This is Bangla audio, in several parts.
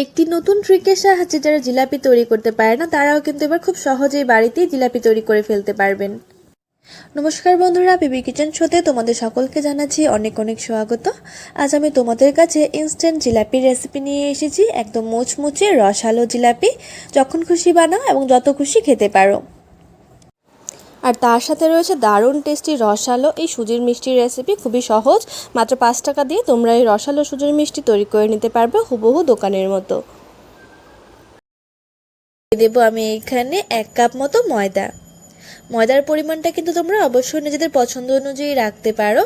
একটি নতুন ট্রিকের সাহায্যে যারা জিলাপি তৈরি করতে পারে না, তারাও কিন্তু এবার খুব সহজেই বাড়িতেই জিলাপি তৈরি করে ফেলতে পারবেন। নমস্কার বন্ধুরা, বেবি কিচেন শোতে তোমাদের সকলকে জানাচ্ছি অনেক অনেক স্বাগত। আজ আমি তোমাদের কাছে ইনস্ট্যান্ট জিলাপির রেসিপি নিয়ে এসেছি, একদম মুচমুচে রসালো জিলাপি। যখন খুশি বানাও এবং যত খুশি খেতে পারো। আর তার সাথে রয়েছে দারুণ টেস্টি রসালো এই সুজির মিষ্টির রেসিপি খুবই সহজ। মাত্র পাঁচ টাকা দিয়ে তোমরা এই রসালো সুজির মিষ্টি তৈরি করে নিতে পারবে হুবহু দোকানের মতো। দেবো আমি এখানে এক কাপ মতো ময়দা। ময়দার পরিমাণটা কিন্তু তোমরা অবশ্যই নিজেদের পছন্দ অনুযায়ী রাখতে পারো।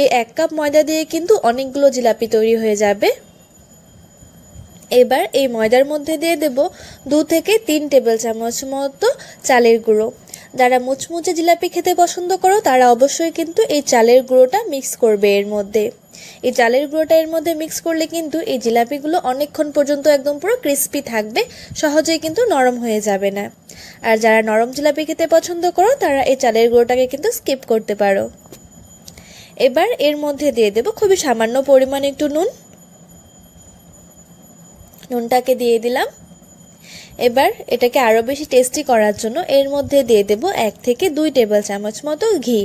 এই এক কাপ ময়দা দিয়ে কিন্তু অনেকগুলো জিলাপি তৈরি হয়ে যাবে। এবার এই ময়দার মধ্যে দিয়ে দেব দু থেকে তিন টেবিল চামচ মতো চালের গুঁড়ো। যারা মুচমুচে জিলাপি খেতে পছন্দ করো, তারা অবশ্যই কিন্তু এই চালের গুঁড়োটা মিক্স করবে এর মধ্যে। এই চালের গুঁড়োটা এর মধ্যে মিক্স করলে কিন্তু এই জিলাপিগুলো অনেকক্ষণ পর্যন্ত একদম পুরো ক্রিস্পি থাকবে, সহজেই কিন্তু নরম হয়ে যাবে না। আর যারা নরম জিলাপি খেতে পছন্দ করো, তারা এই চালের গুঁড়োটাকে কিন্তু স্কিপ করতে পারো। এবার এর মধ্যে দিয়ে দেবো খুবই সামান্য পরিমাণে একটু নুন। নুনটাকে দিয়ে দিলাম। এবার এটাকে আরও বেশি টেস্টি করার জন্য এর মধ্যে দিয়ে দেব এক থেকে দুই টেবিল চামচ মতো ঘি।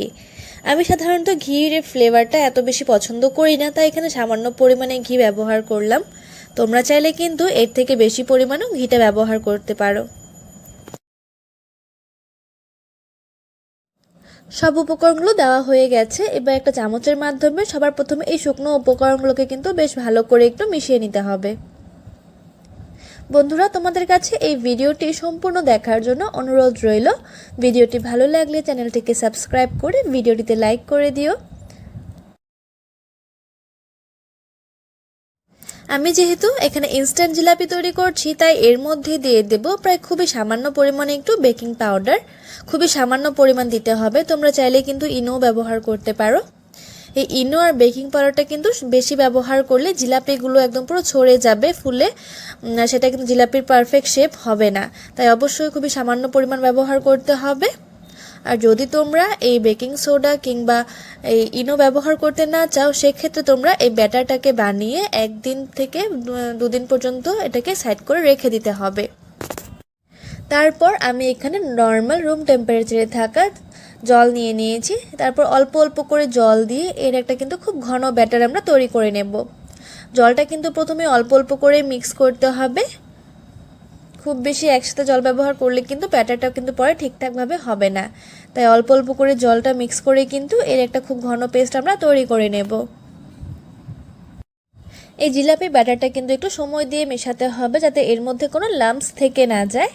আমি সাধারণত ঘির ফ্লেভারটা এত বেশি পছন্দ করি না, তাই এখানে সামান্য পরিমাণে ঘি ব্যবহার করলাম। তোমরা চাইলে কিন্তু এর থেকে বেশি পরিমাণেও ঘিটা ব্যবহার করতে পারো। সব উপকরণগুলো দেওয়া হয়ে গেছে। এবার একটা চামচের মাধ্যমে সবার প্রথমে এই শুকনো উপকরণগুলোকে কিন্তু বেশ ভালো করে একটু মিশিয়ে নিতে হবে। বন্ধুরা, তোমাদের কাছে এই ভিডিওটি সম্পূর্ণ দেখার জন্য অনুরোধ রইল। ভিডিওটি ভালো লাগলে চ্যানেলটিকে সাবস্ক্রাইব করে ভিডিওটিতে লাইক করে দিও। আমি যেহেতু এখানে ইনস্ট্যান্ট জিলাপি তৈরি করছি, তাই এর মধ্যে দিয়ে দেব প্রায় খুবই সামান্য পরিমাণে একটু বেকিং পাউডার খুবই সামান্য পরিমাণ দিতে হবে, তোমরা চাইলে কিন্তু ইনো ব্যবহার করতে পারো। এই ইনো আর বেকিং পাউডারটা কিন্তু বেশি ব্যবহার করলে জিলাপিগুলো একদম পুরো ছড়ে যাবে ফুলে সেটা কিন্তু জিলাপির পারফেক্ট শেপ হবে না। তাই অবশ্যই খুবই সামান্য পরিমাণ ব্যবহার করতে হবে। আর যদি তোমরা এই বেকিং সোডা কিংবা এই ইনো ব্যবহার করতে না চাও, সেক্ষেত্রে তোমরা এই ব্যাটারটাকে বানিয়ে একদিন থেকে দুদিন পর্যন্ত এটাকে সাইড করে রেখে দিতে হবে। তারপর আমি এখানে নর্মাল রুম টেম্পারেচারে থাকা জল নিয়ে নিয়েছি। তারপর অল্প অল্প করে জল দিয়ে এর একটা কিন্তু খুব ঘন ব্যাটার আমরা তৈরি করে নেব। জলটা কিন্তু প্রথমে অল্প অল্প করে মিক্স করতে হবে। খুব বেশি একসাথে জল ব্যবহার করলে কিন্তু ব্যাটারটা কিন্তু পরে ঠিকঠাকভাবে হবে না। তাই অল্প অল্প করে জলটা মিক্স করে কিন্তু এর একটা খুব ঘন পেস্ট আমরা তৈরি করে নেব। এই জিলাপি ব্যাটারটা কিন্তু একটু সময় দিয়ে মেশাতে হবে যাতে এর মধ্যে কোনো লাম্পস থেকে না যায়।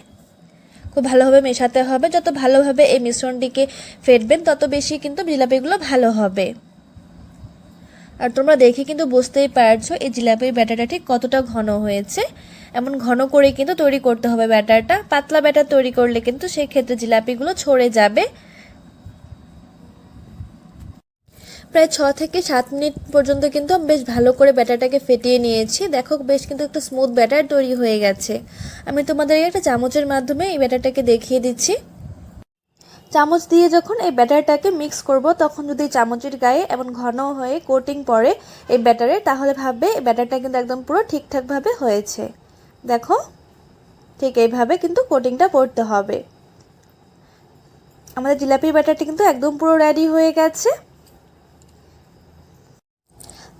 খুব ভালোভাবে মেশাতে হবে। যত ভালোভাবে এই মিশ্রণটিকে ফেটবেন, তত বেশি কিন্তু জিলাপিগুলো ভালো হবে। আর তোমরা দেখে কিন্তু বুঝতেই পারছ এই জিলাপির ব্যাটারটা ঠিক কতটা ঘন হয়েছে। এমন ঘন করে কিন্তু তৈরি করতে হবে ব্যাটারটা। পাতলা ব্যাটার তৈরি করলে কিন্তু সেই ক্ষেত্রে জিলাপিগুলো ছড়ে যাবে। প্রায় ছ থেকে সাত মিনিট পর্যন্ত কিন্তু আমি বেশ ভালো করে ব্যাটারটাকে ফেটিয়ে নিয়েছি। দেখো, বেশ কিন্তু একটা স্মুথ ব্যাটার তৈরি হয়ে গেছে। আমি তোমাদের একটা চামচের মাধ্যমে এই ব্যাটারটাকে দেখিয়ে দিচ্ছি। চামচ দিয়ে যখন এই ব্যাটারটাকে মিক্স করব, তখন যদি চামচের গায়ে এমন ঘন হয়ে কোটিং পড়ে এই ব্যাটারে, তাহলে ভাববে এই ব্যাটারটা কিন্তু একদম পুরো ঠিকঠাকভাবে হয়েছে। দেখো, ঠিক এইভাবে কিন্তু কোটিংটা পড়তে হবে। আমাদের জিলাপির ব্যাটারটি কিন্তু একদম পুরো রেডি হয়ে গেছে।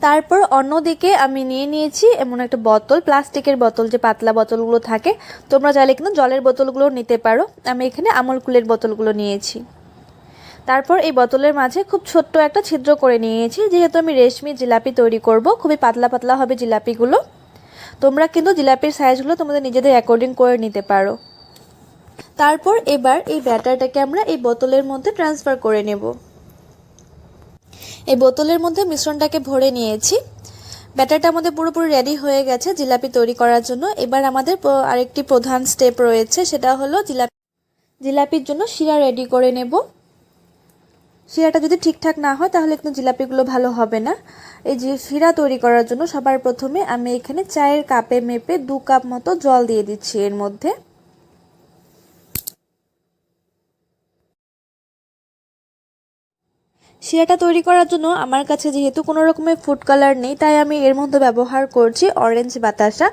তারপর অন্যদিকে আমি নিয়ে নিয়েছি এমন একটা বোতল, প্লাস্টিকের বোতল, যে পাতলা বোতলগুলো থাকে। তোমরা চাইলে কিন্তু জলের বোতলগুলো নিতে পারো। আমি এখানে আমল কুলের বোতলগুলো নিয়েছি। তারপর এই বোতলের মাঝে খুব ছোট্ট একটা ছিদ্র করে নিয়েছি। যেহেতু আমি রেশমি জিলাপি তৈরি করব, খুবই পাতলা পাতলা হবে জিলাপিগুলো। তোমরা কিন্তু জিলাপির সাইজগুলো তোমাদের নিজেদের অ্যাকর্ডিং করে নিতে পারো। তারপর এবার এই ব্যাটারটাকে আমরা এই বোতলের মধ্যে ট্রান্সফার করে নেব। এই বোতলের মধ্যে মিশ্রণটাকে ভরে নিয়েছি। ব্যাটারটা আমাদের পুরোপুরি রেডি হয়ে গেছে জিলাপি তৈরি করার জন্য। এবার আমাদের আরেকটি প্রধান স্টেপ রয়েছে, সেটা হলো জিলাপি জিলাপির জন্য শিরা রেডি করে নেব। শিরাটা যদি ঠিকঠাক না হয়, তাহলে কিন্তু জিলাপিগুলো ভালো হবে না। এই যে শিরা তৈরি করার জন্য সবার প্রথমে আমি এখানে চায়ের কাপে মেপে দু কাপ মতো জল দিয়ে দিচ্ছি এর মধ্যে। শিরাটা তৈরি করার জন্য আমার কাছে যেহেতু কোনো রকমের ফুড কালার নেই, তাই আমি এর মধ্যে ব্যবহার করছি অরেঞ্জ বাতাসা।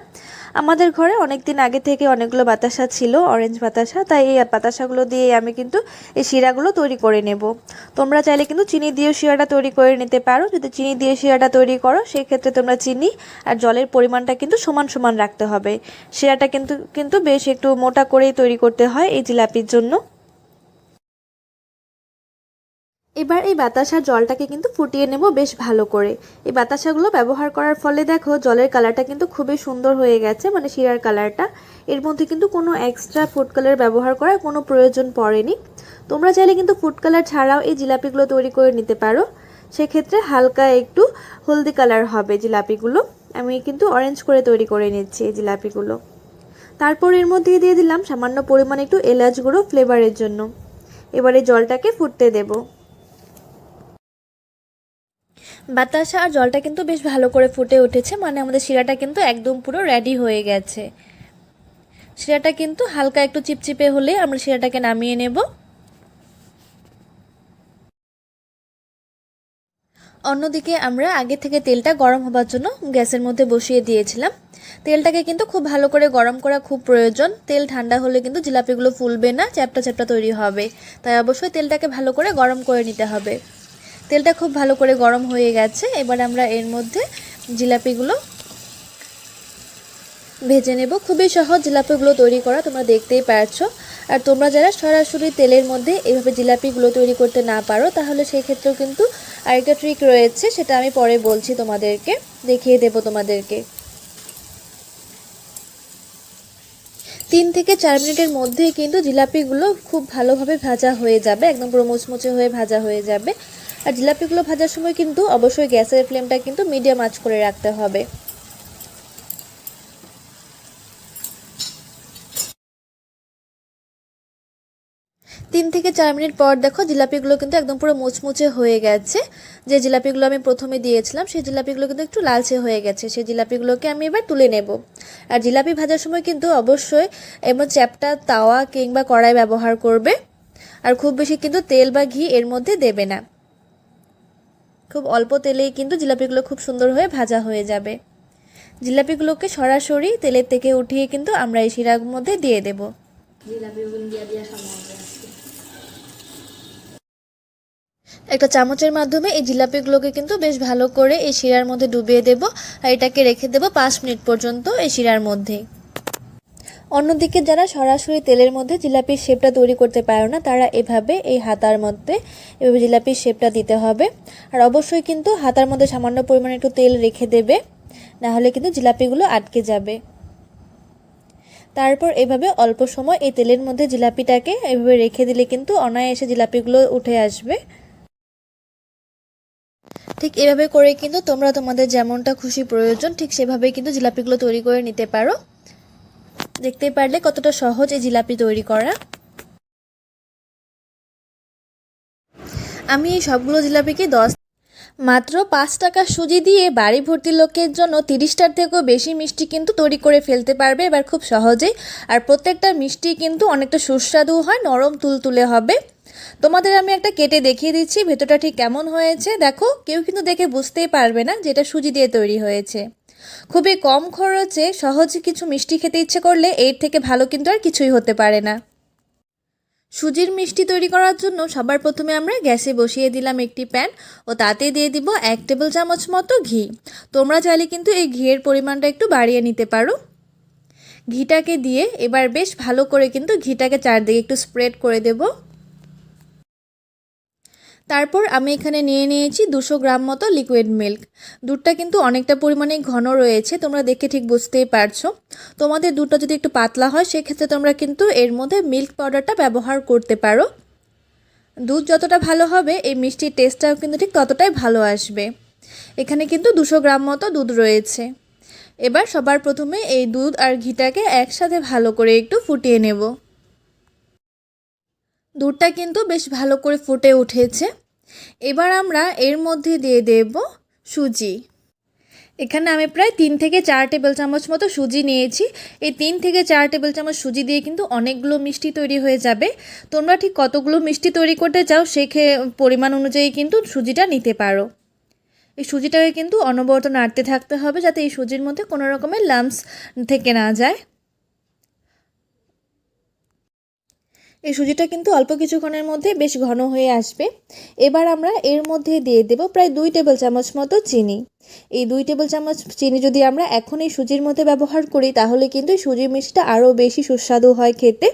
আমাদের ঘরে অনেক দিন আগে থেকে অনেকগুলো বাতাসা ছিল অরেঞ্জ বাতাসা, তাই এই বাতাসাগুলো দিয়ে আমি কিন্তু এই শিরাগুলো তৈরি করে নেব। তোমরা চাইলে কিন্তু চিনি দিয়ে শিরাটা তৈরি করে নিতে পারো। যদি চিনি দিয়ে শিরাটা তৈরি করো, সেক্ষেত্রে তোমরা চিনি আর জলের পরিমাণটা কিন্তু সমান সমান রাখতে হবে। শিরাটা কিন্তু কিন্তু বেশ একটু মোটা করেই তৈরি করতে হয় এই জিলাপির জন্য। এবার এই বাতাসার জলটাকে কিন্তু ফুটিয়ে নেব বেশ ভালো করে। এই বাতাসাগুলো ব্যবহার করার ফলে দেখো, জলের কালারটা কিন্তু খুবই সুন্দর হয়ে গেছে মানে শিরার কালারটা এর মধ্যে কিন্তু কোনো এক্সট্রা ফুড কালার ব্যবহার করার কোনো প্রয়োজন পড়েনি। তোমরা চাইলে কিন্তু ফুড কালার ছাড়াও এই জিলাপিগুলো তৈরি করে নিতে পারো। সেক্ষেত্রে হালকা একটু হলদি কালার হবে জিলাপিগুলো। আমি কিন্তু অরেঞ্জ করে তৈরি করে নিচ্ছি এই জিলাপিগুলো। তারপর এর মধ্যে দিয়ে দিলাম সামান্য পরিমাণে একটু এলাচ গুঁড়ো ফ্লেভারের জন্য। এবারে জলটাকে ফুটতে দেবো। বাতাসা আর জলটা কিন্তু বেশ ভালো করে ফুটে উঠেছে মানে আমাদের শিরাটা কিন্তু একদম পুরো রেডি হয়ে গেছে। শিরাটা কিন্তু হালকা একটু চিপচিপে হলে আমরা শিরাটাকে নামিয়ে নেব। অন্যদিকে আমরা আগে থেকে তেলটা গরম হবার জন্য গ্যাসের মধ্যে বসিয়ে দিয়েছিলাম। তেলটাকে কিন্তু খুব ভালো করে গরম করা খুব প্রয়োজন। তেল ঠান্ডা হলে কিন্তু জিলাপিগুলো ফুলবে না চ্যাপটা চ্যাপটা তৈরি হবে। তাই অবশ্যই তেলটাকে ভালো করে গরম করে নিতে হবে। তেলটা খুব ভালো করে গরম হয়ে গেছে। এবার আমরা এর মধ্যে জিলাপিগুলো ভেজে নেব। খুবই সহজ জিলাপিগুলো তৈরি করা, তোমরা দেখতেই পারছ। আর তোমরা যারা সরাসরি তেলের মধ্যে এইভাবে জিলাপিগুলো তৈরি করতে না পারো, তাহলে সেই ক্ষেত্রেও কিন্তু আরেকটা ট্রিক রয়েছে, সেটা আমি পরে বলছি তোমাদেরকে, দেখিয়ে দেব তোমাদেরকে। তিন থেকে চার মিনিটের মধ্যেই কিন্তু জিলাপিগুলো খুব ভালোভাবে ভাজা হয়ে যাবে, একদম পুরো মুচমুচে হয়ে ভাজা হয়ে যাবে। আর জিলাপিগুলো ভাজার সময় কিন্তু অবশ্যই গ্যাসের ফ্লেমটা কিন্তু মিডিয়াম আঁচ করে রাখতে হবে। তিন থেকে চার মিনিট পর দেখো জিলাপিগুলো কিন্তু একদম পুরো মুচমুচে হয়ে গেছে। যে জিলাপিগুলো আমি প্রথমে দিয়েছিলাম, সেই জিলাপিগুলো কিন্তু একটু লালচে হয়ে গেছে। সেই জিলাপিগুলোকে আমি এবার তুলে নেব। আর জিলাপি ভাজার সময় কিন্তু অবশ্যই এমন চ্যাপটা, তাওয়া কিংবা কড়াই ব্যবহার করবে। আর খুব বেশি কিন্তু তেল বা ঘি এর মধ্যে দেবে না। খুব অল্প তেলেই কিন্তু জিলাপিগুলো খুব সুন্দর হয়ে ভাজা হয়ে যাবে। জিলাপিগুলোকে সরাসরি তেলের থেকে উঠিয়ে কিন্তু আমরা এই শিরার মধ্যে দিয়ে দেব। একটা চামচের মাধ্যমে এই জিলাপিগুলোকে কিন্তু বেশ ভালো করে এই শিরার মধ্যে ডুবিয়ে দেব আর এটাকে রেখে দেব পাঁচ মিনিট পর্যন্ত এই শিরার মধ্যে। অন্যদিকে যারা সরাসরি তেলের মধ্যে জিলাপির শেপটা তৈরি করতে পারো না, তারা এভাবে এই হাতার মধ্যে এভাবে জিলাপির শেপটা দিতে হবে। আর অবশ্যই কিন্তু হাতার মধ্যে সামান্য পরিমাণে একটু তেল রেখে দেবে না হলে কিন্তু জিলাপিগুলো আটকে যাবে। তারপর এভাবে অল্প সময় এই তেলের মধ্যে জিলাপিটাকে এভাবে রেখে দিলে কিন্তু অনায়াসে জিলাপিগুলো উঠে আসবে। ঠিক এভাবে করে কিন্তু তোমরা তোমাদের যেমনটা খুশি প্রয়োজন, ঠিক সেভাবেই কিন্তু জিলাপিগুলো তৈরি করে নিতে পারো। দেখতে পারলে কতটা সহজ এই জিলাপি তৈরি করা। আমি এই সবগুলো জিলাপিকে দশ মাত্র পাঁচ টাকা সুজি দিয়ে বাড়ি ভর্তি লোকের জন্য তিরিশটার থেকেও বেশি মিষ্টি কিন্তু তৈরি করে ফেলতে পারবে এবার খুব সহজেই। আর প্রত্যেকটা মিষ্টি কিন্তু অনেকটা সুস্বাদু হয়, নরম তুলতুলে হবে। তোমাদের আমি একটা কেটে দেখিয়ে দিচ্ছি, ভেতরটা ঠিক কেমন হয়েছে। দেখো, কেউ কিন্তু দেখে বুঝতেই পারবে না যেটা সুজি দিয়ে তৈরি হয়েছে। খুবই কম খরচে সহজে কিছু মিষ্টি খেতে ইচ্ছে করলে এর থেকে ভালো কিন্তু আর কিছুই হতে পারে না। সুজির মিষ্টি তৈরি করার জন্য সবার প্রথমে আমরা গ্যাসে বসিয়ে দিলাম একটি প্যান ও তাতে দিয়ে দিব এক টেবিল চামচ মতো ঘি। তোমরা চাইলে কিন্তু এই ঘিয়ের পরিমাণটা একটু বাড়িয়ে নিতে পারো। ঘিটাকে দিয়ে এবার বেশ ভালো করে কিন্তু ঘিটাকে চারদিকে একটু স্প্রেড করে দেবো। তারপর আমি এখানে নিয়ে নিয়েছি দুশো গ্রাম মতো লিকুইড মিল্ক দুধটা কিন্তু অনেকটা পরিমাণে ঘন রয়েছে, তোমরা দেখে ঠিক বুঝতেই পারছ। তোমাদের দুধটা যদি একটু পাতলা হয়, সেক্ষেত্রে তোমরা কিন্তু এর মধ্যে মিল্ক পাউডারটা ব্যবহার করতে পারো। দুধ যতটা ভালো হবে, এই মিষ্টির টেস্টটাও কিন্তু ঠিক ততটাই ভালো আসবে। এখানে কিন্তু দুশো গ্রাম মতো দুধ রয়েছে। এবার সবার প্রথমে এই দুধ আর ঘিটাকে একসাথে ভালো করে একটু ফুটিয়ে নেব। দুধটা কিন্তু বেশ ভালো করে ফুটে উঠেছে। এবার আমরা এর মধ্যে দিয়ে দেব সুজি। এখানে আমি প্রায় তিন থেকে চার টেবিল চামচ মতো সুজি নিয়েছি। এই তিন থেকে চার টেবিল চামচ সুজি দিয়ে কিন্তু অনেকগুলো মিষ্টি তৈরি হয়ে যাবে। তোমরা ঠিক কতগুলো মিষ্টি তৈরি করতে চাও সে পরিমাণ অনুযায়ী কিন্তু সুজিটা নিতে পারো। এই সুজিটাকে কিন্তু অনবরত নাড়তে থাকতে হবে যাতে এই সুজির মধ্যে কোনো রকমের লাম্পস থেকে না যায়। এই সুজিটা কিন্তু অল্প কিছুক্ষণের মধ্যে বেশ ঘন হয়ে আসবে। এবার আমরা এর মধ্যে দিয়ে দেব প্রায় দুই টেবিল চামচ মতো চিনি। এই দুই টেবিল চামচ চিনি যদি আমরা এখন এই সুজির মধ্যে ব্যবহার করি, তাহলে কিন্তু এই সুজির মিষ্টিটা আরও বেশি সুস্বাদু হয় খেতে।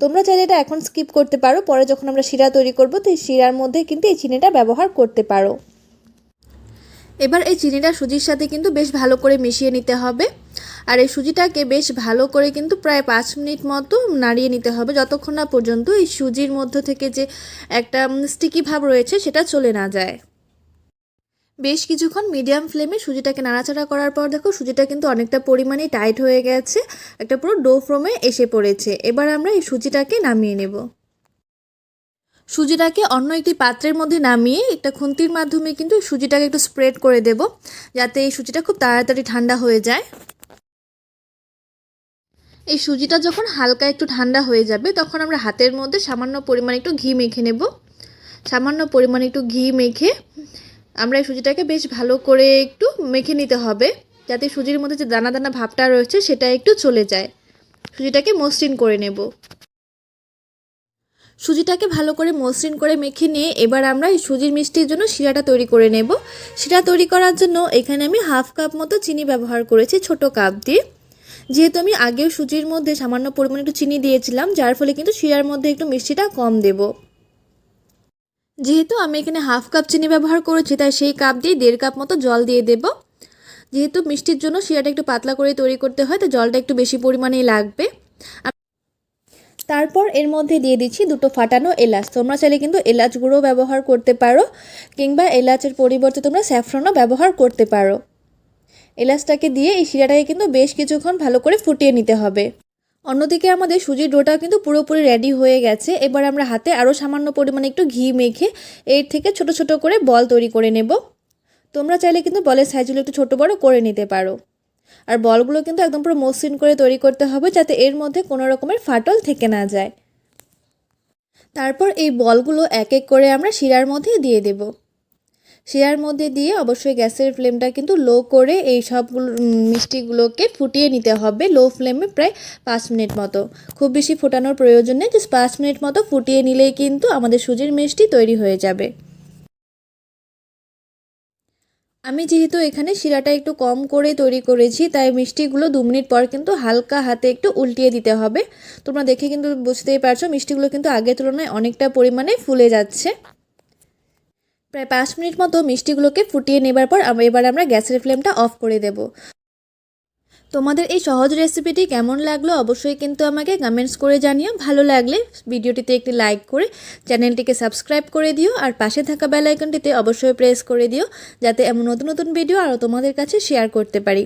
তোমরা চাইলে এটা এখন স্কিপ করতে পারো, পরে যখন আমরা শিরা তৈরি করব, তো এই শিরার মধ্যে কিন্তু এই চিনিটা ব্যবহার করতে পারো। এবার এই চিনিটা সুজির সাথে কিন্তু বেশ ভালো করে মিশিয়ে নিতে হবে। আর এই সুজিটাকে বেশ ভালো করে কিন্তু প্রায় পাঁচ মিনিট মতো নাড়িয়ে নিতে হবে। যতক্ষণ না পর্যন্ত এই সুজির মধ্য থেকে যে একটা স্টিকি ভাব রয়েছে সেটা চলে না যায়। বেশ কিছুক্ষণ মিডিয়াম ফ্লেমে সুজিটাকে নাড়াচাড়া করার পর দেখো সুজিটা কিন্তু অনেকটা পরিমাণে টাইট হয়ে গেছে। একটা পুরো ডো ফ্রমে এসে পড়েছে। এবার আমরা এই সুজিটাকে নামিয়ে নেব। সুজিটাকে অন্য একটি পাত্রের মধ্যে নামিয়ে একটা খুন্তির মাধ্যমে কিন্তু সুজিটাকে একটু স্প্রেড করে দেব। যাতে এই সুজিটা খুব তাড়াতাড়ি ঠান্ডা হয়ে যায়। এই সুজিটা যখন হালকা একটু ঠান্ডা হয়ে যাবে, তখন আমরা হাতের মধ্যে সামান্য পরিমাণ একটু ঘি মেখে নেব। সামান্য পরিমাণ একটু ঘি মেখে আমরা এই সুজিটাকে বেশ ভালো করে একটু মেখে নিতে হবে, যাতে সুজির মধ্যে যে দানা দানা ভাবটা রয়েছে সেটা একটু চলে যায়। সুজিটাকে মসৃণ করে নেব। সুজিটাকে ভালো করে মসৃণ করে মেখে নিয়ে এবার আমরা এই সুজির মিষ্টির জন্য শিরাটা তৈরি করে নেব। শিরা তৈরি করার জন্য এখানে আমি হাফ কাপ মতো চিনি ব্যবহার করেছি ছোট কাপ দিয়ে। যেহেতু আমি আগেও সুজির মধ্যে সামান্য পরিমাণে একটু চিনি দিয়েছিলাম, যার ফলে কিন্তু শিরার মধ্যে একটু মিষ্টিটা কম দেব। যেহেতু আমি এখানে হাফ কাপ চিনি ব্যবহার করেছি, তাই সেই কাপ দিয়ে দেড় কাপ মতো জল দিয়ে দেব। যেহেতু মিষ্টির জন্য শিরাটা একটু পাতলা করে তৈরি করতে হয় তো জলটা একটু বেশি পরিমাণেই লাগবে। তারপর এর মধ্যে দিয়ে দিচ্ছি দুটো ফাটানো এলাচ। তোমরা চাইলে কিন্তু এলাচ গুঁড়ো ব্যবহার করতে পারো, কিংবা এলাচের পরিবর্তে তোমরা স্যাফ্রনও ব্যবহার করতে পারো। এলাচটাকে দিয়ে এই শিরাটাকে কিন্তু বেশ কিছুক্ষণ ভালো করে ফুটিয়ে নিতে হবে। অন্যদিকে আমাদের সুজির ডোটা কিন্তু পুরোপুরি রেডি হয়ে গেছে। এবার আমরা হাতে আরও সামান্য পরিমাণে একটু ঘি মেখে এর থেকে ছোট ছোট করে বল তৈরি করে নেব। তোমরা চাইলে কিন্তু বলের সাইজগুলো একটু ছোট বড় করে নিতে পারো। আর বলগুলো কিন্তু একদম পুরো মসৃণ করে তৈরি করতে হবে যাতে এর মধ্যে কোনো রকমের ফাটল থেকে না যায়। তারপর এই বলগুলো এক এক করে আমরা শিরার মধ্যে দিয়ে দেব। শিরার মধ্যে দিয়ে অবশ্যই গ্যাসের ফ্লেমটা কিন্তু লো করে এই সবগুলো মিষ্টিগুলোকে ফুটিয়ে নিতে হবে লো ফ্লেমে প্রায় পাঁচ মিনিট মতো। খুব বেশি ফোটানোর প্রয়োজন নেই, জাস্ট পাঁচ মিনিট মতো ফুটিয়ে নিলেই কিন্তু আমাদের সুজির মিষ্টি তৈরি হয়ে যাবে। আমি যেহেতু এখানে শিরাটা একটু কম করে তৈরি করেছি, তাই মিষ্টিগুলো দু মিনিট পর কিন্তু হালকা হাতে একটু উল্টিয়ে দিতে হবে। তোমরা দেখে কিন্তু বুঝতেই পারছ, মিষ্টিগুলো কিন্তু আগের তুলনায় অনেকটা পরিমাণে ফুলে যাচ্ছে। প্রায় পাঁচ মিনিট মতো মিষ্টিগুলোকে ফুটিয়ে নেবার পর এবার আমরা গ্যাসের ফ্লেমটা অফ করে দেব। তোমাদের এই সহজ রেসিপিটি কেমন লাগল অবশ্যই কিন্তু আমাকে কমেন্টস করে জানিও। ভালো লাগলে ভিডিওটিতে একটি লাইক করে চ্যানেলটিকে সাবস্ক্রাইব করে দিও আর পাশে থাকা বেল আইকনটিতে অবশ্যই প্রেস করে দিও যাতে এমন নতুন নতুন ভিডিও আরও তোমাদের কাছে শেয়ার করতে পারি।